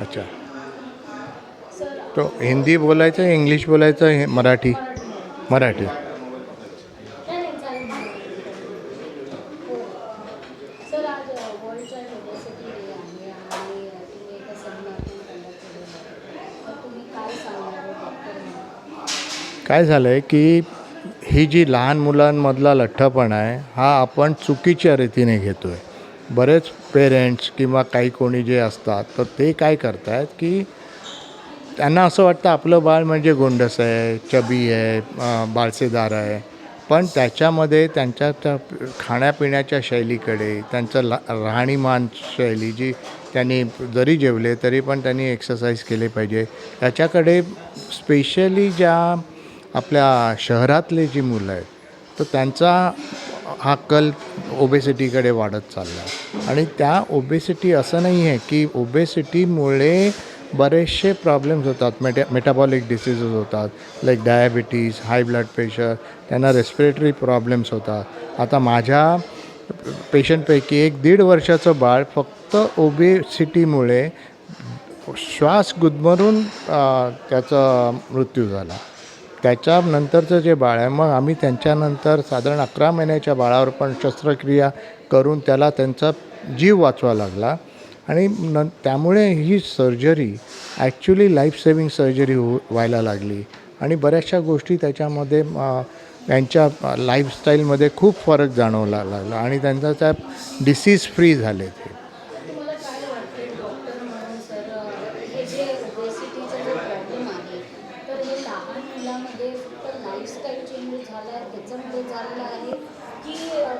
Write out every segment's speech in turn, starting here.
अच्छा. तो हिंदी बोलायचं इंग्लिश बोलायचं हे मराठी? मराठी. काय काय झालं आहे की ही जी लहान मुलांमधला लठ्ठपणा आहे हा आपण चुकीच्या रीतीने घेतो आहे बरेच पेरेंट्स किंवा काही कोणी जे असतात तर ते काय करतात की त्यांना असं वाटतं आपलं बाळ म्हणजे गोंडस आहे चबी आहे बाळसेदार आहे. पण त्याच्यामध्ये त्यांच्या त्या खाण्यापिण्याच्या शैलीकडे त्यांचं ला राहणीमान शैली जी त्यांनी जरी जेवले तरी पण त्यांनी एक्सरसाइज केले पाहिजे. त्याच्याकडे स्पेशली ज्या आपल्या शहरातले जी मुलं आहेत तर त्यांचा हा कल ओबेसिटीकडे वाढत चालला आणि त्या ओबेसिटी असं नाही आहे की ओबेसिटीमुळे बरेचसे प्रॉब्लेम्स होतात. मेटा मेटाबॉलिक डिसीजेस होतात. Like diabetes high blood pressure त्यांना रेस्पिरेटरी प्रॉब्लेम्स होतात. आता माझ्या पेशंटपैकी एक दीड वर्षाचं बाळ फक्त ओबेसिटीमुळे श्वास गुदमरून त्याचा मृत्यू झाला. त्याच्यानंतरचं जे बाळ आहे मग आम्ही त्यांच्यानंतर साधारण अकरा महिन्याच्या बाळावर पण शस्त्रक्रिया करून त्याला त्यांचा जीव वाचवा लागला. आणि न त्यामुळे ही surgery actually life saving surgery हो व्हायला लागली. आणि बऱ्याचशा गोष्टी त्याच्यामध्ये त्यांच्या लाईफस्टाईलमध्ये खूप फरक जाणवला लागला. आणि त्यांचा त्या डिसीज फ्री झाले ते तुम्हाला काय वाटते डॉक्टर म्हणून सर हे जे ओबेसिटीचा जो प्रॉब्लेम आहे तर हे लहान मुलामध्ये फक्त लाईफस्टाईल चेंज झाला आहे त्याच्यामुळे झालेलं आहे की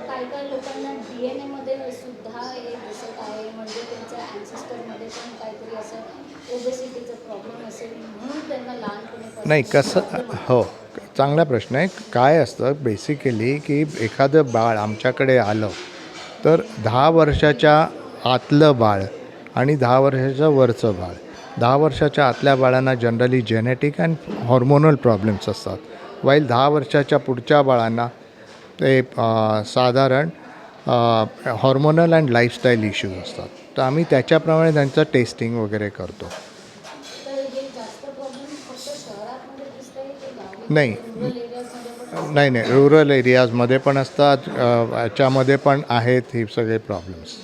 काय काय लोकांना डी एन एमध्ये सुद्धा हे दिसत आहे. म्हणजे त्यांच्या ॲन्सिस्टरमध्ये पण काहीतरी असं ओबेसिटीचा प्रॉब्लेम असेल म्हणून त्यांना लहानपणी नाही कसं हो चांगला प्रश्न आहे. काय असतं बेसिकली की एखादं बाळ आमच्याकडे आलं तर दहा वर्षाच्या आतलं बाळ आणि दहा वर्षाच्या वरचं बाळ दहा वर्षाच्या आतल्या बाळांना generally genetic and hormonal problems असतात. वाईल दहा वर्षाच्या पुढच्या बाळांना ते साधारण हॉर्मोनल अँड लाईफस्टाईल इश्यूज असतात. तर आम्ही त्याच्याप्रमाणे त्यांचं टेस्टिंग वगैरे करतो. नाही. नाही नाही. रुरल एरियाजमध्ये पण असतात याच्यामध्ये पण आहेत हे सगळे प्रॉब्लेम्स